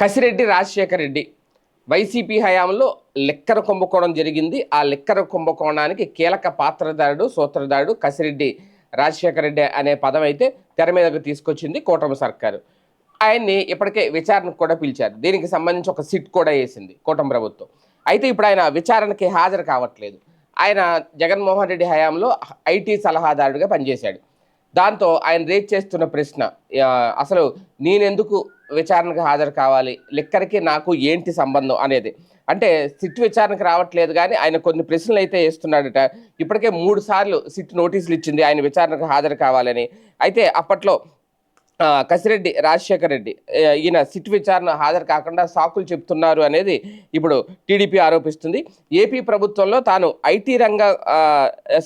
Kasireddy Rajasekhara Reddy. YCP హయాంలో లిక్కర కుంభకోణం జరిగింది. ఆ లిక్కర కుంభకోణానికి కీలక పాత్రధారుడు సూత్రధారుడు కసిరెడ్డి రాజశేఖర రెడ్డి అనే పదం అయితే తెర మీదకు తీసుకొచ్చింది కూటమి సర్కారు. ఆయన్ని ఇప్పటికే విచారణకు కూడా పిలిచారు. దీనికి సంబంధించి ఒక సిట్ కూడా వేసింది కూటమి ప్రభుత్వం. అయితే ఇప్పుడు ఆయన విచారణకి హాజరు కావట్లేదు. ఆయన జగన్మోహన్ రెడ్డి హయాంలో ఐటీ సలహాదారుడిగా పనిచేశాడు. దాంతో ఆయన రేజ్ చేస్తున్న ప్రశ్న అసలు నేనెందుకు విచారణకు హాజరు కావాలి? లిక్కర్కి నాకు ఏంటి సంబంధం అనేది. అంటే సిట్ విచారణకు రావట్లేదు కానీ ఆయన కొన్ని ప్రశ్నలు అయితే వేస్తున్నాడట. ఇప్పటికే మూడు సార్లు సిట్ నోటీసులు ఇచ్చింది ఆయన విచారణకు హాజరు కావాలని. అయితే అప్పట్లో కసిరెడ్డి రాజశేఖర్ రెడ్డి. ఈయన సిట్ విచారణ హాజరు కాకుండా సాకులు చెప్తున్నారు అనేది ఇప్పుడు టీడీపీ ఆరోపిస్తుంది. ఏపీ ప్రభుత్వంలో తాను ఐటీ రంగ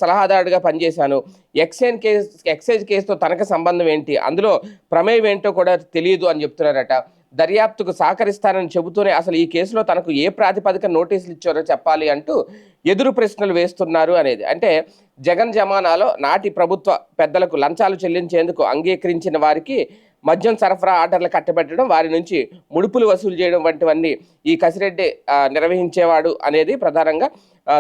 సలహాదారుడిగా పనిచేశాను. ఎక్సైజ్ కేసు ఎక్సైజ్ కేసుతో తనకు సంబంధం ఏంటి? అందులో ప్రమేయం ఏంటో కూడా తెలియదు అని చెప్తున్నారట. దర్యాప్తుకు సహకరిస్తానని చెబుతూనే అసలు ఈ కేసులో తనకు ఏ ప్రాతిపదిక నోటీసులు ఇచ్చారో చెప్పాలి అంటూ ఎదురు ప్రశ్నలు వేస్తున్నారు అనేది. అంటే జగన్ జమానాలో నాటి ప్రభుత్వ పెద్దలకు లంచాలు చెల్లించేందుకు అంగీకరించిన వారికి మద్యం సరఫరా ఆర్డర్లు కట్టబెట్టడం వారి నుంచి ముడుపులు వసూలు చేయడం వంటివన్నీ ఈ కసిరెడ్డి నిర్వహించేవాడు అనేది ప్రధానంగా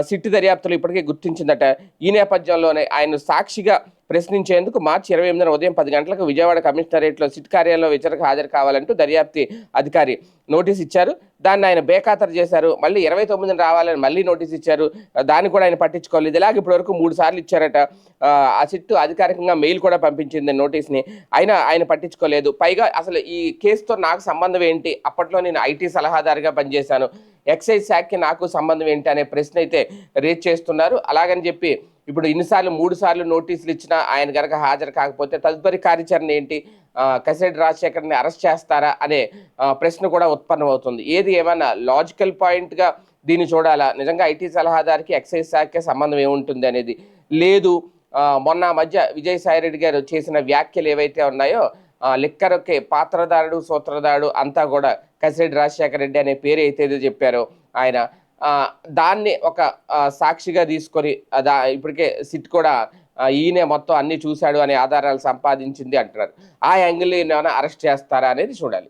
సిట్టి దర్యాప్తులు ఇప్పటికే గుర్తించిందట. ఈ నేపథ్యంలోనే ఆయన సాక్షిగా ప్రశ్నించేందుకు మార్చి ఇరవై ఎనిమిదిన ఉదయం పది గంటలకు విజయవాడ కమిషనరేట్లో సిట్ కార్యాలయంలో విచారణకు హాజరు కావాలంటూ దర్యాప్తు అధికారి నోటీస్ ఇచ్చారు. దాన్ని ఆయన బేఖాతరు చేశారు. మళ్ళీ ఇరవై తొమ్మిదిన రావాలని మళ్ళీ నోటీస్ ఇచ్చారు. దాన్ని కూడా ఆయన పట్టించుకోలేదు. ఇలాగ ఇప్పటి వరకు మూడు సార్లు ఇచ్చారట. ఆ, ఆ సిట్టు అధికారికంగా మెయిల్ కూడా పంపించింది నోటీస్ని. అయినా ఆయన పట్టించుకోలేదు. పైగా అసలు ఈ కేసుతో నాకు సంబంధం ఏంటి? అప్పట్లో నేను ఐటీ సలహాదారుగా పనిచేశాను. ఎక్సైజ్ శాఖకి నాకు సంబంధం ఏంటి? అనే ప్రశ్న అయితే రేజ్ చేస్తున్నారు. అలాగని చెప్పి ఇప్పుడు ఇన్నిసార్లు మూడు సార్లు నోటీసులు ఇచ్చినా ఆయన గనక హాజరు కాకపోతే తదుపరి కార్యాచరణ ఏంటి? కసిరెడ్డి రాజశేఖర్ని అరెస్ట్ చేస్తారా అనే ప్రశ్న కూడా ఉత్పన్నమవుతుంది. ఏది ఏమైనా లాజికల్ పాయింట్గా దీన్ని చూడాలా? నిజంగా ఐటీ సలహాదారికి ఎక్సైజ్ శాఖకే సంబంధం ఏముంటుంది అనేది లేదు. మొన్న మధ్య విజయసాయి రెడ్డి గారు చేసిన వ్యాఖ్యలు ఏవైతే ఉన్నాయో లిక్కర్ ఒకే పాత్రదారుడు సూత్రధారుడు అంతా కూడా కసిరెడ్డి రాజశేఖర రెడ్డి అనే పేరు అయితే చెప్పారో ఆయన దాన్ని ఒక సాక్షిగా తీసుకొని దా ఇప్పటికే సిట్ కూడా ఈయనే మొత్తం అన్ని చూశాడు అనే ఆధారాలు సంపాదించింది అంటున్నారు. ఆ యాంగిల్ ఏమైనా అరెస్ట్ చేస్తారా అనేది చూడాలి.